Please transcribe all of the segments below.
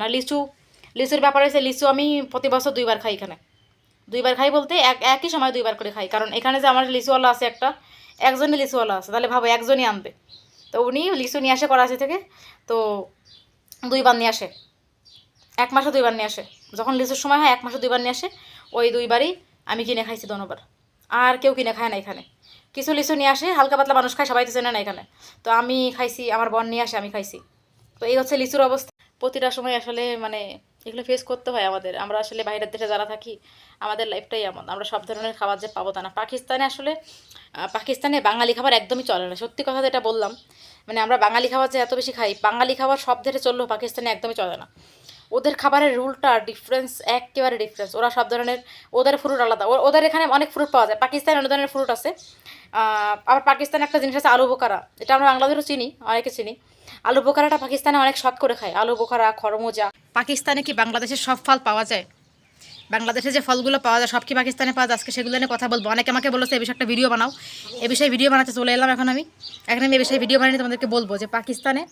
না, লিচু, লিচুর ব্যাপার হয়েছে, লিচু আমি প্রতি বছর দুইবার খাই এখানে। দুইবার খাই বলতে এক একই সময় দুইবার করে খাই, কারণ এখানে যে আমার লিচুওয়ালা আছে একটা, একজনই লিচুওয়ালা আছে, তাহলে ভাবো একজনই আনবে। তো উনি লিচু নিয়ে আসে করাচি থেকে, তো দুইবার নিয়ে আসে। এক মাসে দুইবার নিয়ে আসে। যখন লিচুর সময় হয়, এক মাসে দুইবার নিয়ে আসে, ওই দুইবারই আমি কিনে খাইছি দোনোবার। আর কেউ কিনে খায় না এখানে। কিছু লিচু নিয়ে আসে, হালকা পাতলা মানুষ খায়, সবাই তো চেনে না এখানে। তো আমি খাইছি, আমার বোন নিয়ে আসে, আমি খাইছি। তো এই হচ্ছে লিচুর অবস্থা। প্রতিটা সময় আসলে মানে এগুলো ফেস করতে হয় আমাদের। আমরা আসলে বাইরের দেশে যারা থাকি, আমাদের লাইফটাই এমন। আমরা সব ধরনের খাবার যে পাবো তা না। পাকিস্তানে আসলে পাকিস্তানে বাঙালি খাবার একদমই চলে না। সত্যি কথা যেটা বললাম মানে আমরা বাঙালি খাবার যে এত বেশি খাই, বাঙালি খাবার সব ধরে চললেও পাকিস্তানে একদমই চলে না। ওদের খাবারের রুলটা ডিফারেন্স একেবারে ডিফারেন্স ওরা সব ধরনের, ওদের ফ্রুট আলাদা। ওদের এখানে অনেক ফ্রুট পাওয়া যায়। পাকিস্তানে অনেক ধরনের ফ্রুট আছে। আবার পাকিস্তানে একটা জিনিস আছে, আলু বোকারা। এটা আমরা বাংলাদেশও চিনি, অনেকে চিনি। আলু বোকারাটা পাকিস্তানে অনেক শখ করে খায়। আলু বোকারা, খরমোজা। পাকিস্তানে কি বাংলাদেশের সব ফল পাওয়া যায়? বাংলাদেশে যে ফলগুলো পাওয়া যায়, সব কি পাকিস্তানে পাওয়া যায়? আজকে সেগুলো নিয়ে কথা বলব। অনেকে আমাকে বলেছে, এ বিষয়ে একটা ভিডিও বানাও। এ বিষয়ে ভিডিও বানাতে চলে এলাম এখন আমি। এখন আমি এ বিষয়ে ভিডিও বানিয়ে তোমাদেরকে বলব যে পাকিস্তানে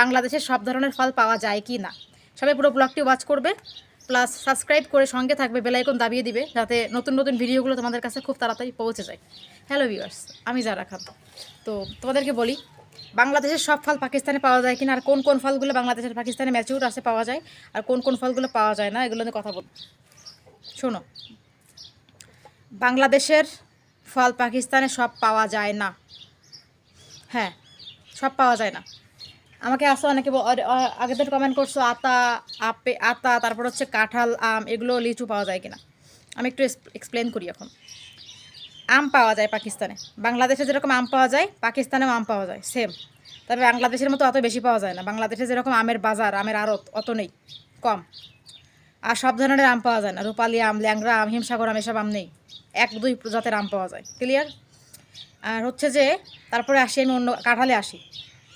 বাংলাদেশের সব ধরনের ফল পাওয়া যায় কি না? সবাই পুরো ব্লগটি ওয়াচ করবে প্লাস সাবস্ক্রাইব করে সঙ্গে থাকবে বেলাইকন দাবিয়ে দিবে, যাতে নতুন নতুন ভিডিওগুলো তোমাদের কাছে খুব তাড়াতাড়ি পৌঁছে যায়। হ্যালো ভিউয়ার্স আমি যারা খান। তো তোমাদেরকে বলি, বাংলাদেশের সব ফল পাকিস্তানে পাওয়া যায় কিনা, আর কোন কোন ফলগুলো বাংলাদেশের পাকিস্তানে ম্যাচিউর আছে পাওয়া যায়, আর কোন কোন ফলগুলো পাওয়া যায় না, এগুলো নিয়ে কথা বল। শোনো, বাংলাদেশের ফল পাকিস্তানে সব পাওয়া যায় না। হ্যাঁ সব পাওয়া যায় না। আমাকে আসো, অনেকে আগে অ- কমেন্ট করছ, আতা, আপে, আতা, তারপর হচ্ছে কাঁঠাল, আম, এগুলো লিচু পাওয়া যায় কিনা? আমি একটু এক্সপ্লেন করি এখন। আম পাওয়া যায় পাকিস্তানে। বাংলাদেশে যেরকম আম পাওয়া যায়, পাকিস্তানেও আম পাওয়া যায় সেম তবে বাংলাদেশের মতো অত বেশি পাওয়া যায় না। বাংলাদেশে যেরকম আমের বাজার, আমের আড়ত, অত নেই, কম। আর সব ধরনের আম পাওয়া যায় না। রূপালি আম ল্যাংরা আম, হিমসাগর আম, এসব আম নেই। এক, দুই জাতের আম পাওয়া যায়। ক্লিয়ার আর হচ্ছে যে, তারপরে আসি আমি অন্য কাঁঠালে আসি।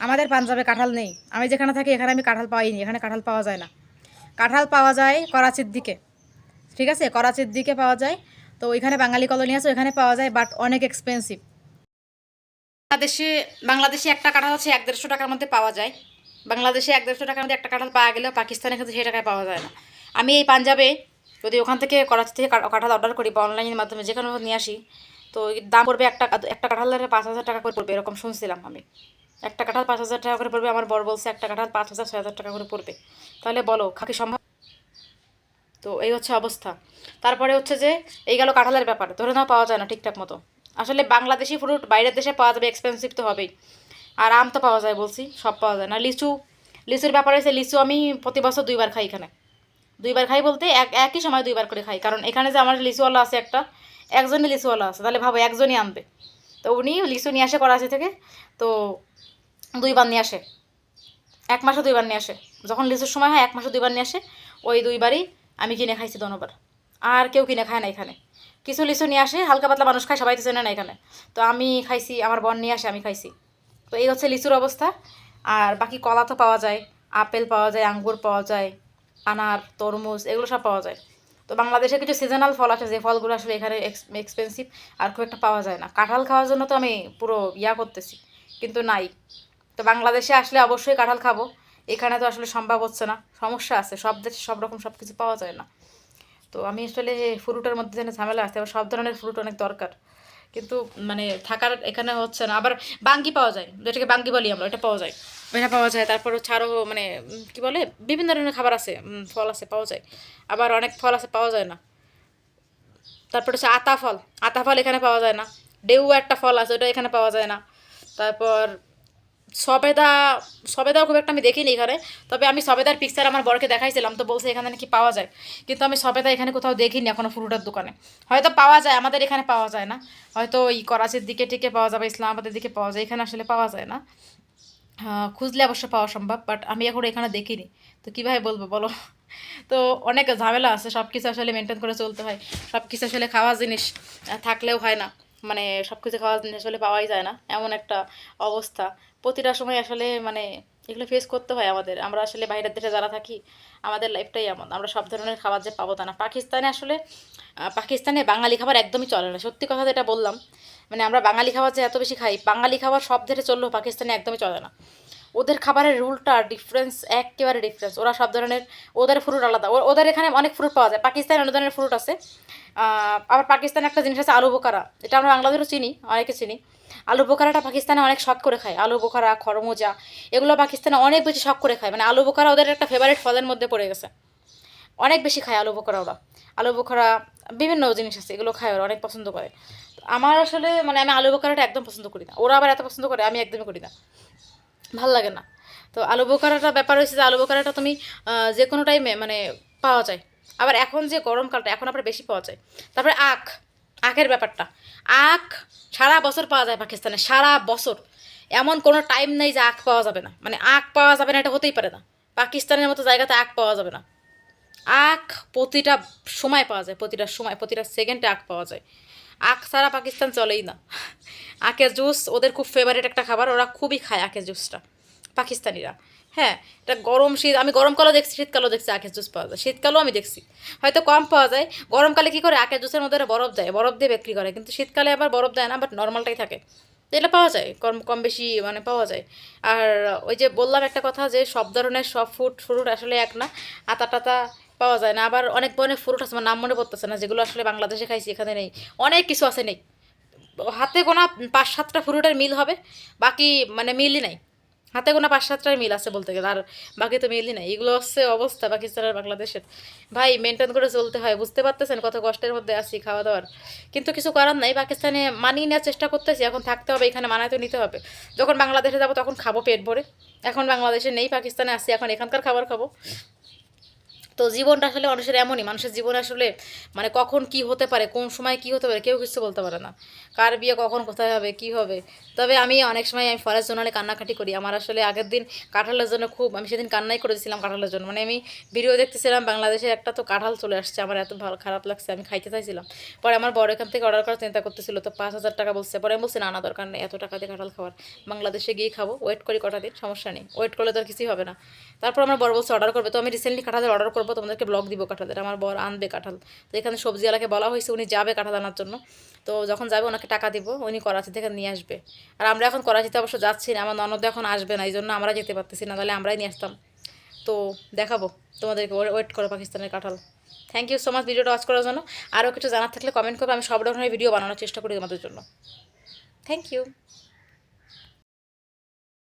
আমাদের পাঞ্জাবে কাঁঠাল নেই। আমি যেখানে থাকি, এখানে আমি কাঁঠাল পাইনি এখানে কাঁঠাল পাওয়া যায় না। কাঁঠাল পাওয়া যায় করাচির দিকে। ঠিক আছে? করাচির দিকে পাওয়া যায়। তো ওইখানে বাঙালি কলোনি আছে, ওইখানে পাওয়া যায় বাট অনেক এক্সপেন্সিভ বাংলাদেশে বাংলাদেশে একটা কাঁঠাল হচ্ছে এক দেড়শো টাকার মধ্যে পাওয়া যায়। বাংলাদেশে এক দেড়শো টাকার মধ্যে একটা কাঁঠাল পাওয়া গেলেও পাকিস্তানে কিন্তু সেই টাকায় পাওয়া যায় না। আমি এই পাঞ্জাবে যদি ওখান থেকে করাচি থেকে কাঁঠাল অর্ডার করি বা অনলাইনের মাধ্যমে যেখানে নিয়ে আসি, তো দাম পড়বে একটা একটা কাঁঠালের পাঁচ হাজার টাকা করে পড়বে, এরকম শুনছিলাম আমি। একটা কাঁঠাল পাঁচ হাজার টাকা করে পড়বে, আমার বড় বলছে একটা কাঁঠাল পাঁচ হাজার, ছয় হাজার টাকা করে পড়বে। তাহলে বলো, খাকি সম্ভব? তো এই হচ্ছে অবস্থা। তারপরে হচ্ছে যে, এই গেল কাঁঠালের ব্যাপার। ধরে নাও পাওয়া যায় না ঠিকঠাক মতো। আসলে বাংলাদেশি ফ্রুট বাইরের দেশে পাওয়া যাবে এক্সপেন্সিভ তো হবেই। আর আম তো পাওয়া যায় বলছি, সব পাওয়া যায় না। লিচু, লিচুর ব্যাপার হয়েছে লিচু আমি প্রতি বছর দুইবার খাই এখানে। দুইবার খাই বলতে এক, একই সময় দুইবার করে খাই। কারণ এখানে যে আমার লিচুওয়ালা আছে একটা, একজনই লিচুওয়ালা আছে। তাহলে ভাবো একজনই আনবে। তো উনি লিচু নিয়ে আসে করাচি থেকে। তো দুইবার নিয়ে আসে। এক মাসে দুইবার নিয়ে আসে। যখন লিচুর সময় হয়, এক মাসে দুইবার নিয়ে আসে। ওই দুইবারই আমি কিনে খাইছি দোনোবার। আর কেউ কিনে খায় না এখানে। কিছু লিচু নিয়ে আসে, হালকা পাতলা মানুষ খায়, সবাই তো চেনে না এখানে। তো আমি খাইছি, আমার বন নিয়ে আসে, আমি খাইছি। তো এই হচ্ছে লিচুর অবস্থা। আর বাকি কলা তো পাওয়া যায়, আপেল পাওয়া যায়, আঙ্গুর পাওয়া যায়, আনার, তরমুজ, এগুলো সব পাওয়া যায়। তো বাংলাদেশে কিছু সিজনাল ফল আছে যে ফলগুলো আসলে এখানে এক্সপেন্সিভ আর খুব একটা পাওয়া যায় না। কাঁঠাল খাওয়ার জন্য তো আমি পুরো ইয়া করতেছি, কিন্তু নাই। তো বাংলাদেশে আসলে অবশ্যই কাঁঠাল খাব। এখানে তো আসলে সম্ভব হচ্ছে না। সমস্যা আছে। সব দেশে সব রকম সব কিছু পাওয়া যায় না। তো আমি আসলে ফ্রুটের মধ্যে যেন ঝামেলা আসছে আবার সব ধরনের ফ্রুট অনেক দরকার। কিন্তু মানে থাকার এখানে হচ্ছে না। আবার বাঙ্গি পাওয়া যায়। যেটাকে বাঙ্গি বলি আমরা এটা পাওয়া যায়। এটা পাওয়া যায়। তারপর হচ্ছে আরও মানে কি বলে? বিভিন্ন ধরনের খাবার আছে ফল আছে, পাওয়া যায়। আবার অনেক ফল আছে, পাওয়া যায় না। তারপর হচ্ছে আতা ফল। আতা ফল এখানে পাওয়া যায় না। ডেউ একটা ফল আছে, ওটা এখানে পাওয়া যায় না। তারপর সবেদা, সবেদাও খুব একটা আমি দেখিনি এখানে। তবে আমি সবেদার পিকচার আমার বরকে দেখাইছিলাম, তো বলছে এখানে নাকি পাওয়া যায়। কিন্তু আমি সবেদা এখানে কোথাও দেখিনি এখনও ফ্রুটের দোকানে। হয়তো পাওয়া যায়, আমাদের এখানে পাওয়া যায় না। হয়তো ওই করাচির দিকে টিকে পাওয়া যাবে ইসলামাবাদের দিকে পাওয়া যায়, এখানে আসলে পাওয়া যায় না। খুঁজলে অবশ্য পাওয়া সম্ভব বাট আমি এখন এখানে দেখিনি। তো কীভাবে বলব, বলো? তো অনেক ঝামেলা আছে সব কিছু আসলে মেনটেন করে চলতে হয়। সব কিছু আসলে খাওয়া জিনিস থাকলেও হয় না। মানে সব কিছু খাওয়া আসলে পাওয়াই যায় না। এমন একটা অবস্থা। প্রতিটা সময় আসলে মানে এগুলো ফেস করতে হয় আমাদের। আমরা আসলে বাইরের দেশে যারা থাকি, আমাদের লাইফটাই এমন। আমরা সব ধরনের খাবার যে পাবো তা না। পাকিস্তানে আসলে পাকিস্তানে বাঙালি খাবার একদমই চলে না। সত্যি কথা যেটা বললাম মানে আমরা বাঙালি খাবার যে এত বেশি খাই, বাঙালি খাবার সব ধরে চললেও পাকিস্তানে একদমই চলে না। ওদের খাবারের রুলটা ডিফারেন্স একেবারে ডিফারেন্স ওরা সব ধরনের, ওদের ফ্রুট আলাদা। ওদের এখানে অনেক ফ্রুট পাওয়া যায়। পাকিস্তানে অনেক ধরনের ফ্রুট আছে। আবার পাকিস্তানে একটা জিনিস আছে, আলু বোকারা এটা আমরা বাংলাদেশও চিনি, অনেকে চিনি। আলু বোকারাটা পাকিস্তানে অনেক শখ করে খায়। আলু বোকারা খরমোজা, এগুলো পাকিস্তানে অনেক বেশি শখ করে খায়। মানে আলু বোকারা ওদের একটা ফেভারিট ফলের মধ্যে পড়ে গেছে। অনেক বেশি খায় আলু বোকারা ওরা। আলু বোখরা, বিভিন্ন জিনিস আছে, এগুলো খায় ওরা, অনেক পছন্দ করে। আমার আসলে মানে আমি আলু বোখরাটা একদম পছন্দ করি না। ওরা আবার এত পছন্দ করে, আমি একদমই করি না। ভালো লাগে না। তো আলু বোখারাটা ব্যাপার হয়েছে যে, আলু বোখারাটা তুমি যে কোনো টাইমে মানে পাওয়া যায়। আবার এখন যে গরমকালটা এখন আবার বেশি পাওয়া যায়। তারপরে আখ আখের ব্যাপারটা। আখ সারা বছর পাওয়া যায় পাকিস্তানে, সারা বছর। এমন কোনো টাইম নেই যে আখ পাওয়া যাবে না। মানে আখ পাওয়া যাবে না, এটা হতেই পারে না। পাকিস্তানের মতো জায়গাতে আখ পাওয়া যাবে না। আখ প্রতিটা সময় পাওয়া যায়, প্রতিটা সময়, প্রতিটা সেকেন্ডে আখ পাওয়া যায়। আখ ছাড়া পাকিস্তান চলেই না। আখের জুস ওদের খুব ফেভারিট একটা খাবার, ওরা খুবই খায় আখের জুসটা পাকিস্তানিরা। হ্যাঁ এটা গরম শীত, আমি গরমকালেও দেখছি, শীতকালেও দেখছি আখের জুস পাওয়া যায়। শীতকালেও আমি দেখছি। হয়তো কম পাওয়া যায় গরমকালে কী করে? আখের জুসের মধ্যে বরফ দেয়, বরফ দিয়ে বিক্রি করে। কিন্তু শীতকালে আবার বরফ দেয় না বাট নর্মালটাই থাকে। এটা পাওয়া যায়, কম কম বেশি মানে পাওয়া যায়। আর ওই যে বললাম একটা কথা যে, সব ধরনের সব ফুড ফ্রুট আসলে এক না আতা টাতা পাওয়া যায় না। আবার অনেক অনেক ফ্রুট আছে, আমার নাম মনে পড়তেছে না, যেগুলো আসলে বাংলাদেশে খাইছি, এখানে নেই। অনেক কিছু আছে নেই। হাতে গোনা পাঁচ সাতটা ফ্রুটের মিল হবে, বাকি মানে মিলই নাই। হাতে গোনা পাঁচ সাতটার মিল আছে বলতে গেলে, আর বাকি তো মিলই নাই। এগুলো হচ্ছে অবস্থা পাকিস্তান আর বাংলাদেশের। ভাই মেনটেন করে চলতে হয়, বুঝতে পারতেছেন কত কষ্টের মধ্যে আছি খাওয়া দাওয়ার কিন্তু কিছু করার নাই, পাকিস্তানে মানিয়ে নেওয়ার চেষ্টা করতেছি, এখন থাকতে হবে, এখানে মানায় তো নিতে হবে। যখন বাংলাদেশে যাব তখন খাব পেট ভরে। এখন বাংলাদেশে নেই, পাকিস্তানে আসি এখন এখানকার খাবার খাব। তো জীবনটা আসলে মানুষের এমনই। মানুষের জীবনে আসলে মানে কখন কি হতে পারে, কোন সময় কি হতে পারে, কেউ কিছু বলতে পারে না। কার বিয়ে কখন, কোথায় হবে, কি হবে? তবে আমি অনেক সময় আমি জন্য অনেক কান্নাকাটি করি। আমার আসলে আগের দিন কাঁঠালের জন্য খুব, আমি সেদিন কান্নাই করে দিয়েছিলাম কাঁঠালের জন্য। মানে আমি ভিডিও দেখতেছিলাম বাংলাদেশের একটা তো কাঁঠাল চলে আসছে। আমার এত ভালো, খারাপ লাগছে, আমি খাইতে চাইছিলাম। পরে আমার বড় এখান থেকে অর্ডার করার চিন্তা করতেছিল, তো পাঁচ হাজার টাকা বলছে। পরে আমি বলছি, না না, দরকার নেই, এত টাকা দিয়ে কাঁঠাল খাওয়ার। বাংলাদেশে গিয়ে খাব ওয়েট করি কটা দিন, সমস্যা নেই। ওয়েট করলে তো আর কিছুই হবে না। তারপর আমার বড় বলছে অর্ডার করবে। তো আমি রিসেন্টলি কাঁঠালের অর্ডার করব তোমাদেরকে ব্লগ দিব কাঁঠালের। আমার বর আনবে কাঁঠাল। তো এখানে সবজিওয়ালাকে বলা হয়েছে উনি যাবে কাঁঠাল আনার জন্য। তো যখন যাবে ওনাকে টাকা দিব, উনি করাচি থেকে নিয়ে আসবে। আর আমরা এখন করাচিতে অবশ্য যাচ্ছি না, আমার ননদ এখন আসবে না এই জন্য আমরা যেতে পারতেছি না তাহলে আমরাই নিয়ে আসতাম। তো দেখাবো তোমাদেরকে ওয়েট করো পাকিস্তানের কাঁঠাল। থ্যাংক ইউ সো মাচ ভিডিওটা ওয়াচ করার জন্য। আরও কিছু জানার থাকলে কমেন্ট করবে, আমি সব ধরনের ভিডিও বানানোর চেষ্টা করি তোমাদের জন্য। Thank you